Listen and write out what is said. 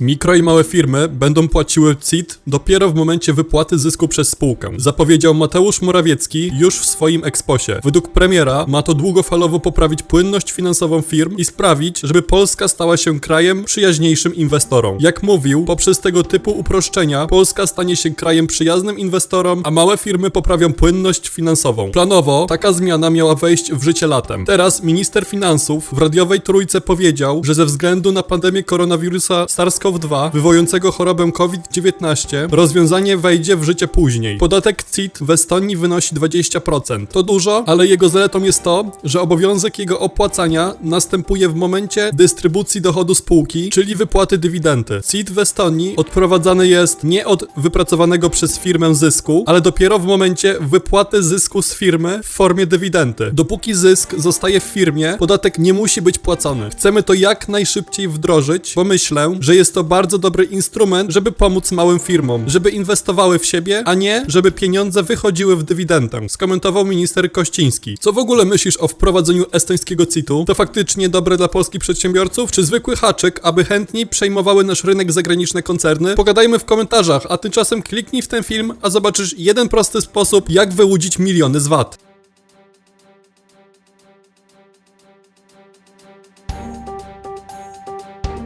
Mikro i małe firmy będą płaciły CIT dopiero w momencie wypłaty zysku przez spółkę, zapowiedział Mateusz Morawiecki już w swoim eksposie. Według premiera ma to długofalowo poprawić płynność finansową firm i sprawić, żeby Polska stała się krajem przyjaźniejszym inwestorom. Jak mówił, poprzez tego typu uproszczenia Polska stanie się krajem przyjaznym inwestorom, a małe firmy poprawią płynność finansową. Planowo taka zmiana miała wejść w życie latem. Teraz minister finansów w radiowej trójce powiedział, że ze względu na pandemię koronawirusa SARS-CoV-2 wywołującego chorobę COVID-19 rozwiązanie wejdzie w życie później. Podatek CIT w Estonii wynosi 20%. To dużo, ale jego zaletą jest to, że obowiązek jego opłacania następuje w momencie dystrybucji dochodu spółki, czyli wypłaty dywidendy. CIT w Estonii odprowadzany jest nie od wypracowanego przez firmę zysku, ale dopiero w momencie wypłaty zysku z firmy w formie dywidendy. Dopóki zysk zostaje w firmie, podatek nie musi być płacony. Chcemy to jak najszybciej wdrożyć, bo myślę, że to bardzo dobry instrument, żeby pomóc małym firmom, żeby inwestowały w siebie, a nie, żeby pieniądze wychodziły w dywidendę, skomentował minister Kościński. Co w ogóle myślisz o wprowadzeniu estońskiego CIT-u? To faktycznie dobre dla polskich przedsiębiorców, czy zwykły haczyk, aby chętniej przejmowały nasz rynek zagraniczne koncerny? Pogadajmy w komentarzach, a tymczasem kliknij w ten film, a zobaczysz jeden prosty sposób, jak wyłudzić miliony z VAT.